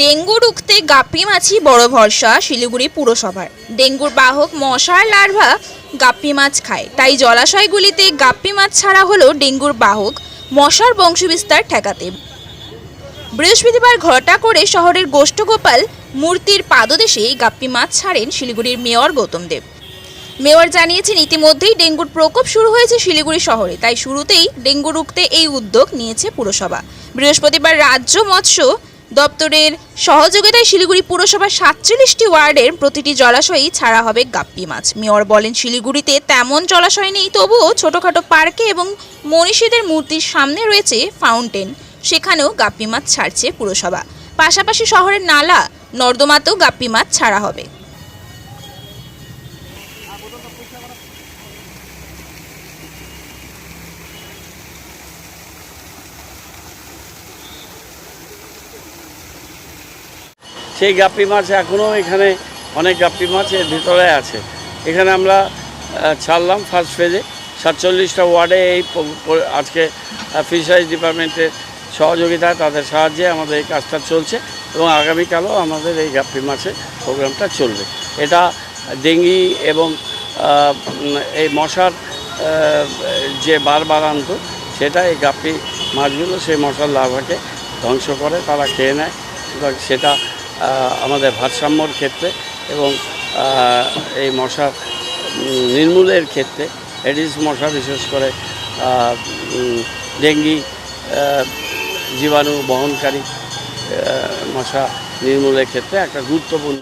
Dengue রুখতে গাপ্পি মাছই বড় ভরসা শিলিগুড়ি পুরসভার। ডেঙ্গুর বাহক মশার লার্ভা গাপ্পি মাছ খায়। তাই জলাশয়গুলিতে গাপ্পি মাছ ছাড়া হলো ডেঙ্গুর বাহক মশার বংশবিস্তার ঠেকাতে। বৃহস্পতিবার ঘটা করে শহরের গোষ্ঠগোপাল মূর্তির পাদদেশে গাপ্পি মাছ ছাড়েন শিলিগুড়ির মেয়র গৌতম দেব। মেয়র জানিয়েছেন, ইতিমধ্যেই ডেঙ্গুর প্রকোপ শুরু হয়েছে শিলিগুড়ি শহরে, তাই শুরুতেই ডেঙ্গু রুখতে এই উদ্যোগ নিয়েছে পুরসভা। বৃহস্পতিবার রাজ্য মৎস্য দপ্তরের সহযোগিতায় শিলিগুড়ি পুরসভার সাতচল্লিশটি ওয়ার্ডের প্রতিটি জলাশয়েই ছাড়া হবে গাপ্পি মাছ। মেয়র বলেন, শিলিগুড়িতে তেমন জলাশয় নেই, তবুও ছোটোখাটো পার্কে এবং মনীষীদের মূর্তির সামনে রয়েছে ফাউন্টেন। সেখানেও গাপ্পি মাছ ছাড়ছে পুরসভা। পাশাপাশি শহরের নালা, নর্দমাতেও গাপ্পি মাছ ছাড়া হবে। সেই গাপ্পি মাছ এখনও এখানে অনেক গাপ্পি মাছ এর ভিতরে আছে। এখানে আমরা ছাড়লাম ফার্স্ট ফেজে সাতচল্লিশটা ওয়ার্ডে এই আজকে ফিশারিজ ডিপার্টমেন্টের সহযোগিতায় তাদের সাহায্যে আমাদের এই কাজটা চলছে এবং আগামীকালও আমাদের এই গাপ্পি মাছের প্রোগ্রামটা চলবে। এটা ডেঙ্গি এবং এই মশার যে বারবার আনত সেটা এই গাপ্পি মাছগুলো সেই মশার লার্ভাকে ধ্বংস করে, তারা খেয়ে নেয় সেটা আমাদের ভারসাম্যর ক্ষেত্রে এবং এই মশা নির্মূলের ক্ষেত্রে, এডিস মশা বিশেষ করে ডেঙ্গি জীবাণু বহনকারী মশা নির্মূলের ক্ষেত্রে একটা গুরুত্বপূর্ণ